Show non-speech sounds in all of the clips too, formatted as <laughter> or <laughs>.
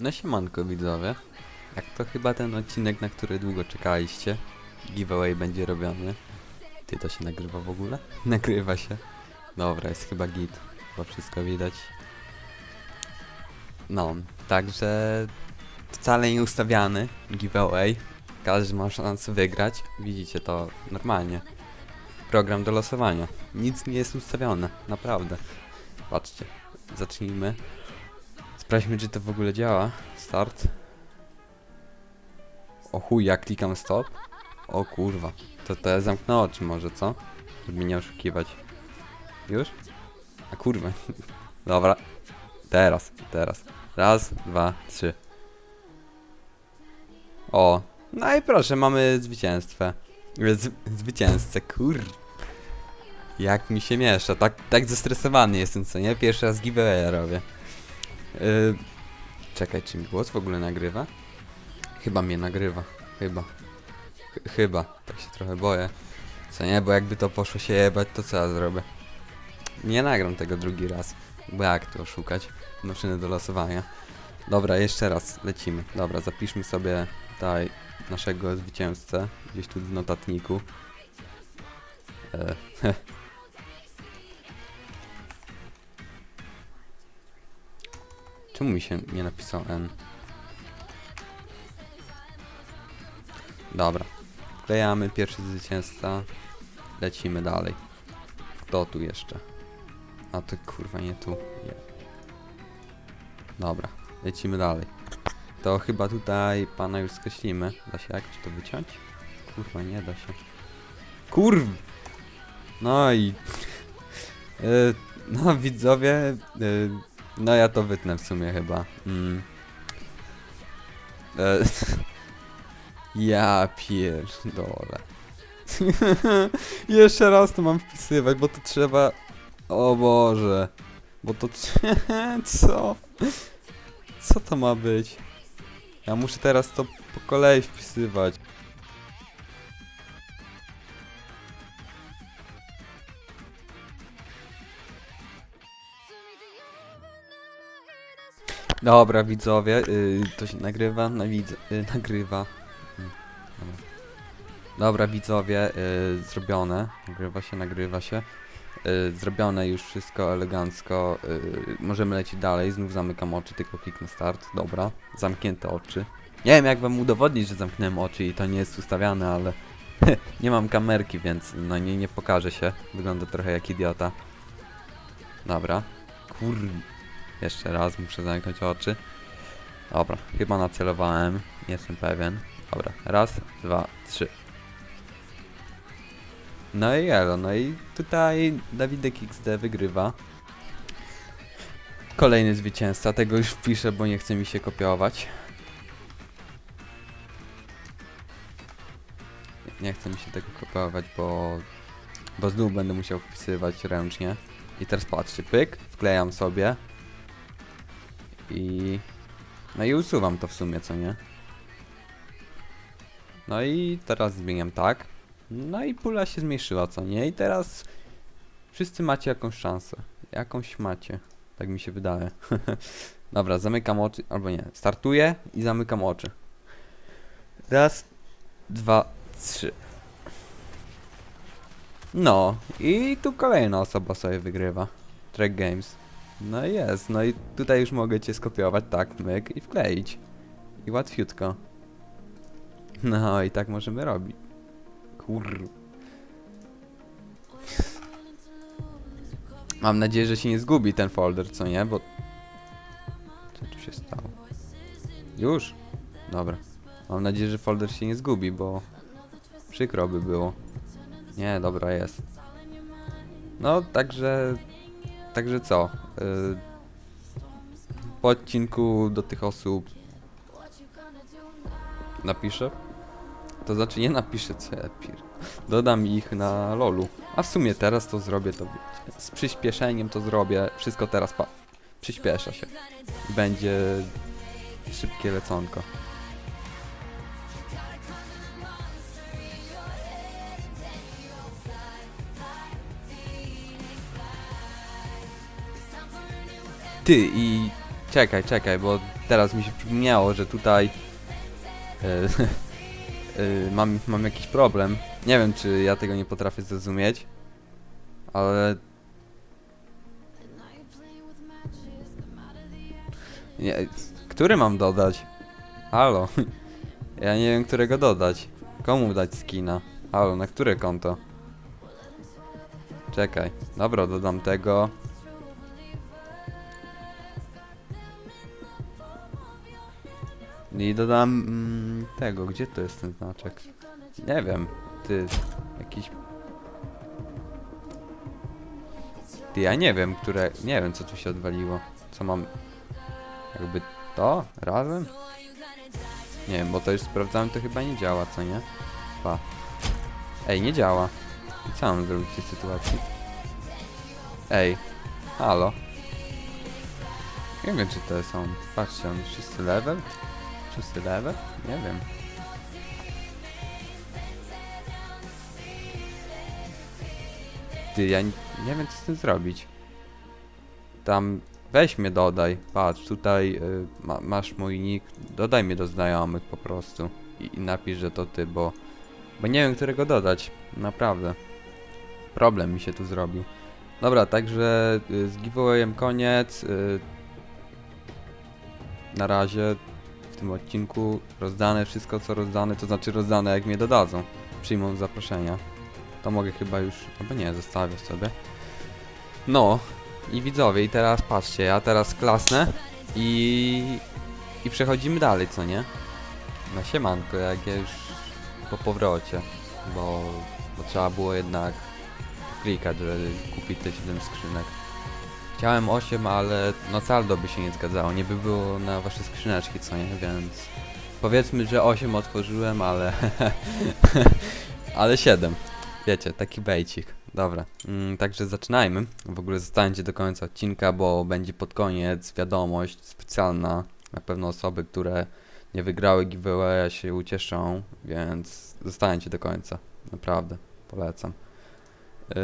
No siemanko widzowie. Jak to chyba ten odcinek, na który długo czekaliście. Giveaway będzie robiony. Ty to się nagrywa w ogóle? <laughs> Nagrywa się. Dobra, jest chyba git. Bo wszystko widać. No, także wcale nie ustawiany giveaway. Każdy ma szansę wygrać. Widzicie to normalnie. Program do losowania. Nic nie jest ustawione, naprawdę. Patrzcie, zacznijmy. Sprawdźmy, czy to w ogóle działa. Start. O chuj, ja klikam stop. O kurwa. To ja zamknę oczy może, co? Żeby nie oszukiwać. Już? A kurwa. <laughs> Dobra. Teraz, teraz. Raz, dwa, trzy. O. No i proszę, mamy zwycięstwo. Z, zwycięzcę, kur... Jak mi się miesza, tak, tak zestresowany jestem, co nie? Pierwszy raz giveaway robię. Yy, czekaj, czy mi głos w ogóle nagrywa? Chyba mnie nagrywa, chyba. Ch chyba, tak się trochę boję. Co nie, bo jakby to poszło się jebać, to co ja zrobię? Nie nagram tego drugi raz, bo jak to oszukać? Maszyny do losowania. Dobra, jeszcze raz, lecimy. Dobra, zapiszmy sobie tutaj naszego zwycięzcę, gdzieś tu w notatniku. E, <laughs> Czemu mi się nie napisał N? Dobra. Wklejamy pierwszy zwycięzca. Lecimy dalej. Kto tu jeszcze? A to kurwa nie tu. Nie. Dobra. Lecimy dalej. To chyba tutaj pana już skreślimy. Da się jak? To wyciąć? Kurwa nie da się. Kurw! No i... <laughs> Y, no widzowie... y, no ja to wytnę w sumie chyba. Mm. E, <laughs> ja pierdolę. <laughs> Jeszcze raz to mam wpisywać, bo to trzeba... O Boże. Bo to... <laughs> Co? Co to ma być? Ja muszę teraz to po kolei wpisywać. Dobra, widzowie, y, to się nagrywa, no widzę, y, nagrywa. Dobra. Widzowie, y, zrobione, nagrywa się, nagrywa się. Y, zrobione już wszystko elegancko, y, możemy lecieć dalej, znów zamykam oczy, tylko kliknę start, dobra, zamknięte oczy. Nie wiem jak wam udowodnić, że zamknąłem oczy i to nie jest ustawiane, ale <laughs> nie mam kamerki, więc no nie, nie pokaże się, wygląda trochę jak idiota. Dobra, kur... Jeszcze raz muszę zamknąć oczy. Dobra, chyba nacelowałem. Nie jestem pewien. Dobra, raz, dwa, trzy. No i elo, no i tutaj Dawidek XD wygrywa. Kolejny zwycięzca, tego już wpiszę, bo nie chce mi się kopiować. Nie chce mi się tego kopiować, bo... Bo znów będę musiał wpisywać ręcznie. I teraz patrzcie, pyk, wklejam sobie. I... No i usuwam to w sumie, co nie? No i teraz zmieniam tak. No i pula się zmniejszyła, co nie? I teraz wszyscy macie jakąś szansę. Jakąś macie. Tak mi się wydaje. <laughs> Dobra, zamykam oczy, albo nie. Startuję i zamykam oczy. Raz, dwa, trzy. No, i tu kolejna osoba sobie wygrywa. Track Games. No jest, no i tutaj już mogę cię skopiować, tak, myk i wkleić. I łatwiutko. No i tak możemy robić. Kur... Mam nadzieję, że się nie zgubi ten folder, co nie, bo... Co tu się stało? Już? Dobra. Mam nadzieję, że folder się nie zgubi, bo... Przykro by było. Nie, dobra, jest. No, także... Także co? y, po odcinku do tych osób napiszę. To znaczy nie napiszę co ja. Dodam ich na lolu. A w sumie teraz to zrobię to. Z przyspieszeniem to zrobię. Wszystko teraz przyspiesza się. Będzie szybkie leconko. Ty i czekaj, czekaj, bo teraz mi się przypomniało, że tutaj <laughs> e, mam, mam jakiś problem. Nie wiem, czy ja tego nie potrafię zrozumieć, ale nie, który mam dodać? Halo, <laughs> ja nie wiem, którego dodać. Komu dać skina? Halo, na które konto? Czekaj, dobra, dodam tego. I dodam mm, tego, gdzie to jest ten znaczek? Nie wiem, ty, jakiś... Ty, ja nie wiem, które, nie wiem co tu się odwaliło. Co mam, jakby to, razem? Nie wiem, bo to już sprawdzałem, to chyba nie działa, co nie? Pa. Ej, nie działa. I co mam zrobić w tej sytuacji? Ej, halo. Nie wiem, czy to są. Patrzcie, on jest szósty level? Szósty level? Nie wiem. Ty, ja nie, nie wiem, co z tym zrobić. Tam, weź mnie dodaj. Patrz, tutaj y, ma, masz mój nick. Dodaj mnie do znajomych po prostu. I, I napisz, że to ty, bo... Bo nie wiem, którego dodać. Naprawdę. Problem mi się tu zrobił. Dobra, także y, z giveawayem koniec. Y, na razie tym odcinku rozdane wszystko co rozdane, to znaczy rozdane jak mnie dodadzą. Przyjmą zaproszenia. To mogę chyba już, albo nie, zostawię sobie. No i widzowie, i teraz patrzcie, ja teraz klasnę i, i przechodzimy dalej, co nie? Na siemanko, jak ja już po powrocie, bo, bo trzeba było jednak klikać, żeby kupić te 7 skrzynek. Chciałem 8, ale no saldo by się nie zgadzało, nie by było na wasze skrzyneczki, co nie, więc powiedzmy, że 8 otworzyłem, ale <laughs> ale 7. Wiecie, taki bejcik. Dobra, mm, także zaczynajmy. W ogóle zostańcie do końca odcinka, bo będzie pod koniec wiadomość specjalna. Na pewno osoby, które nie wygrały giveawaya się ucieszą, więc zostańcie do końca. Naprawdę, polecam. Yy,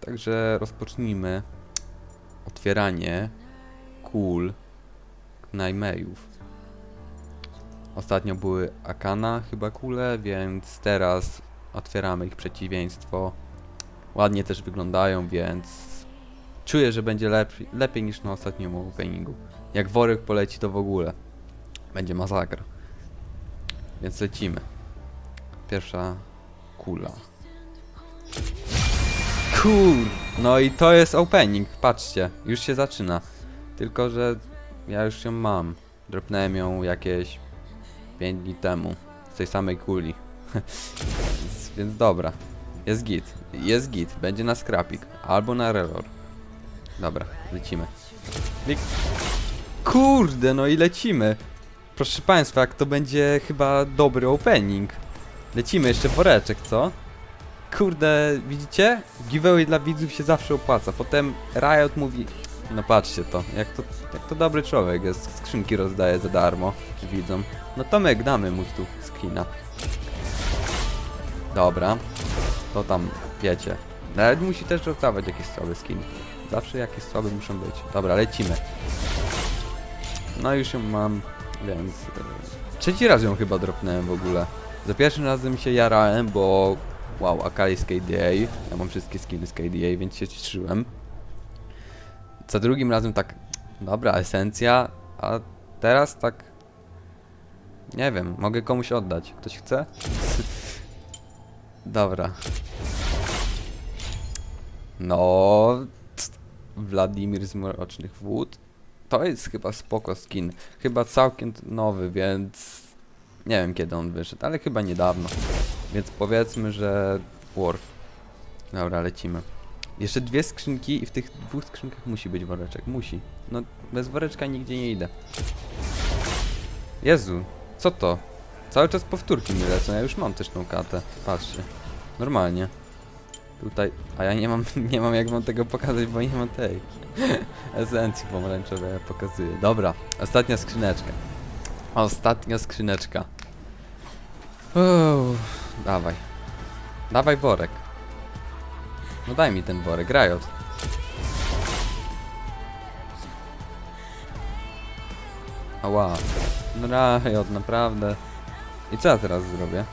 także rozpocznijmy otwieranie kul Knajmejów. Ostatnio były Akana chyba kule, więc teraz otwieramy ich przeciwieństwo. Ładnie też wyglądają, więc czuję, że będzie lepiej, lepiej niż na ostatnim openingu. Jak worek poleci to w ogóle będzie masakra. Więc lecimy. Pierwsza kula. Kur... No i to jest opening, patrzcie, już się zaczyna. Tylko, że ja już ją mam. Dropnąłem ją jakieś 5 dni temu. Z tej samej kuli. <laughs> więc, dobra. Jest git. Jest git. Będzie na scrapik. Albo na relor. Dobra, lecimy. Kurde, no i lecimy. Proszę Państwa, jak to będzie chyba dobry opening. Lecimy jeszcze woreczek, co? Kurde, widzicie? Giveaway dla widzów się zawsze opłaca. Potem Riot mówi... No patrzcie to, jak to, jak to dobry człowiek jest. Skrzynki rozdaje za darmo widzom. No Tomek, damy mu tu skina. Dobra. To tam, wiecie. Nawet musi też dostawać jakieś słabe skiny. Zawsze jakieś słabe muszą być. Dobra, lecimy. No już ją mam, więc... e, Trzeci raz ją chyba dropnąłem w ogóle. Za pierwszym razem się jarałem, bo... Wow, Akali z KDA. Ja mam wszystkie skiny z KDA, więc się cieszyłem. Za drugim razem tak... Dobra, esencja. A teraz tak... Nie wiem, mogę komuś oddać. Ktoś chce? <laughs> Dobra. No... Wladimir z Mrocznych Wód. To jest chyba spoko skin. Chyba całkiem nowy, więc... Nie wiem kiedy on wyszedł, ale chyba niedawno. Więc powiedzmy, że... Worf. Dobra, lecimy. Jeszcze dwie skrzynki i w tych dwóch skrzynkach musi być woreczek. Musi. No, bez woreczka nigdzie nie idę. Jezu, co to? Cały czas powtórki mi lecą, ja już mam też tą kartę. Patrzcie. Normalnie. Tutaj. A ja nie mam, <laughs> nie mam jak wam tego pokazać, bo nie mam tej. <laughs> Esencji pomarańczowej pokazuję. Dobra, ostatnia skrzyneczka. Ostatnia skrzyneczka. Uuu, dawaj. Dawaj worek. No daj mi ten worek, Riot. Ała. Riot, naprawdę. I co ja teraz zrobię?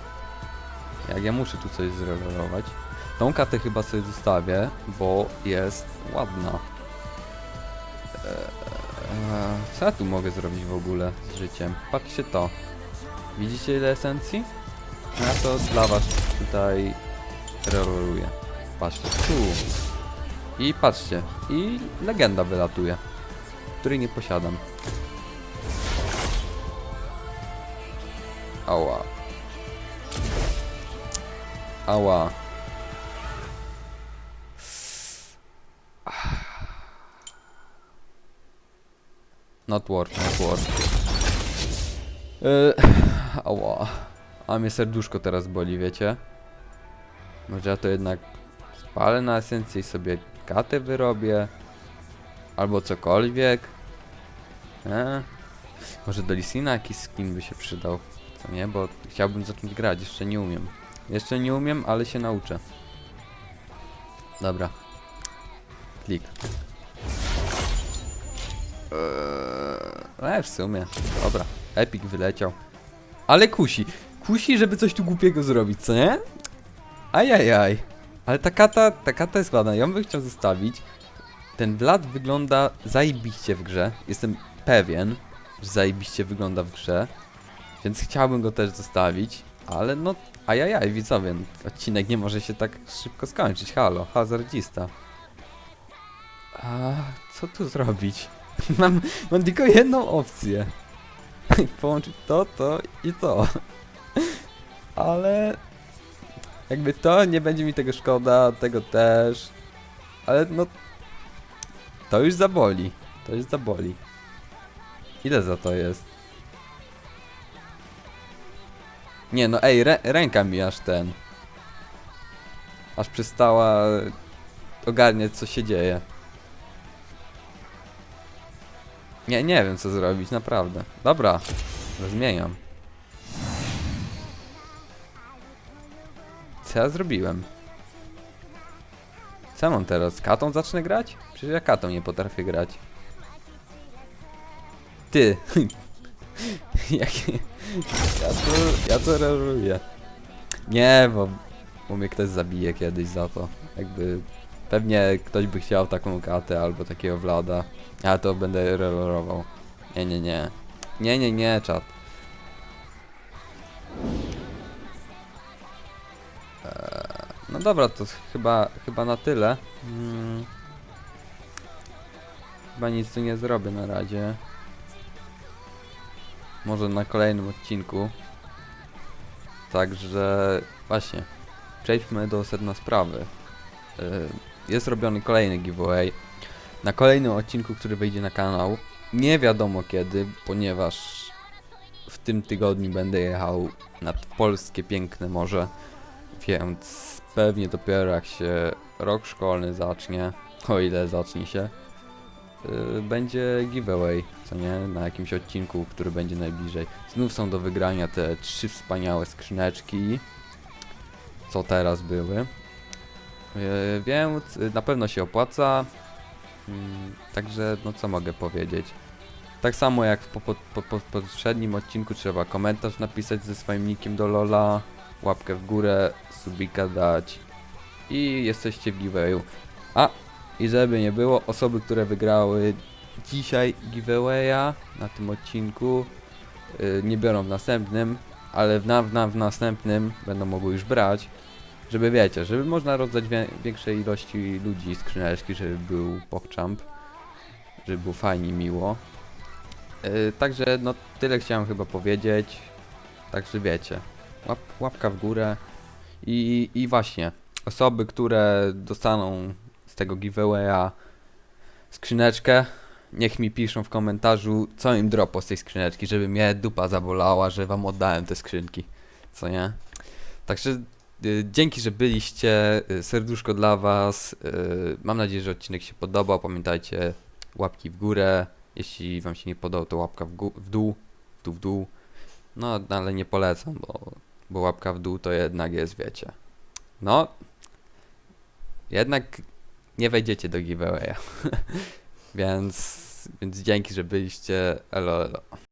Jak ja muszę tu coś zrelorować? Tą katę chyba sobie zostawię, bo jest ładna. Eee, co ja tu mogę zrobić w ogóle z życiem? Patrzcie to. Widzicie ile esencji? Ja to dla was tutaj reloruję. Patrzcie, tu. I patrzcie. I legenda wylatuje. Której nie posiadam. Ała. Ała. Not work, not work. Yy, ała. A mnie serduszko teraz boli, wiecie? Może ja to jednak spalę na esencję i sobie katę wyrobię? Albo cokolwiek? E? Może do Lisina jakiś skin by się przydał, co nie? Bo chciałbym zacząć grać, jeszcze nie umiem. Jeszcze nie umiem, ale się nauczę. Dobra. Klik. Eee, w sumie. Dobra. Epic wyleciał. Ale kusi. Kusi, żeby coś tu głupiego zrobić, co nie? Ajajaj. Ale ta kata, ta kata jest ładna. Ja bym chciał zostawić. Ten Vlad wygląda zajebiście w grze. Jestem pewien, że zajebiście wygląda w grze. Więc chciałbym go też zostawić. Ale no, ajajaj, widzowie. Odcinek nie może się tak szybko skończyć. Halo, hazardzista. A co tu zrobić? <laughs> mam, mam tylko jedną opcję. <laughs> Połączyć to, to i to. Ale jakby to nie będzie mi tego szkoda, tego też. Ale no to już zaboli. To już zaboli. Ile za to jest? Nie no ej, rę ręka mi aż ten. Aż przestała ogarniać co się dzieje. Nie, nie wiem co zrobić, naprawdę. Dobra, zmieniam. Co ja zrobiłem? Co mam teraz? Z katą zacznę grać? Przecież ja katą nie potrafię grać. Ty! <laughs> Jak... Ja to... ja to reluję. Nie, bo... bo mnie ktoś zabije kiedyś za to. Jakby... Pewnie ktoś by chciał taką katę albo takiego Vlada. Ja to będę relorował. Nie, nie, nie. Nie, nie, nie, czat. No dobra, to chyba, chyba na tyle. Mm. Chyba nic tu nie zrobię na razie. Może na kolejnym odcinku. Także właśnie. Przejdźmy do sedna sprawy. Yy, Jest robiony kolejny giveaway. Na kolejnym odcinku, który wejdzie na kanał. Nie wiadomo kiedy, ponieważ w tym tygodniu będę jechał nad polskie piękne morze. Więc pewnie dopiero jak się rok szkolny zacznie, o ile zacznie się, yy, będzie giveaway, co nie, na jakimś odcinku, który będzie najbliżej. Znów są do wygrania te trzy wspaniałe skrzyneczki, co teraz były. Yy, więc yy, na pewno się opłaca. Mm, Także, no co mogę powiedzieć. Tak samo jak w po, po, po poprzednim odcinku trzeba komentarz napisać ze swoim nickiem do Lola, łapkę w górę, subika dać i jesteście w giveawayu. A, i żeby nie było, osoby, które wygrały dzisiaj giveawaya na tym odcinku yy, nie biorą w następnym, ale w, na, w, na, w następnym będą mogły już brać. Żeby wiecie, żeby można rozdać wie, większej ilości ludzi skrzyneczki, żeby był pokczamp, żeby było fajnie, miło. Yy, także no tyle chciałem chyba powiedzieć. Także wiecie, łap, łapka w górę. I, i właśnie osoby, które dostaną z tego giveawaya skrzyneczkę, niech mi piszą w komentarzu, co im dropo z tej skrzyneczki, żeby mnie dupa zabolała, że wam oddałem te skrzynki, co nie? Także y, dzięki, że byliście, y, serduszko dla was, y, mam nadzieję, że odcinek się podobał, pamiętajcie, łapki w górę, jeśli wam się nie podobał, to łapka w, w dół, tu w dół, no ale nie polecam, bo, bo łapka w dół to jednak jest, wiecie, no, jednak nie wejdziecie do giveawaya. <laughs> więc, więc dzięki, że byliście. Elo, elo.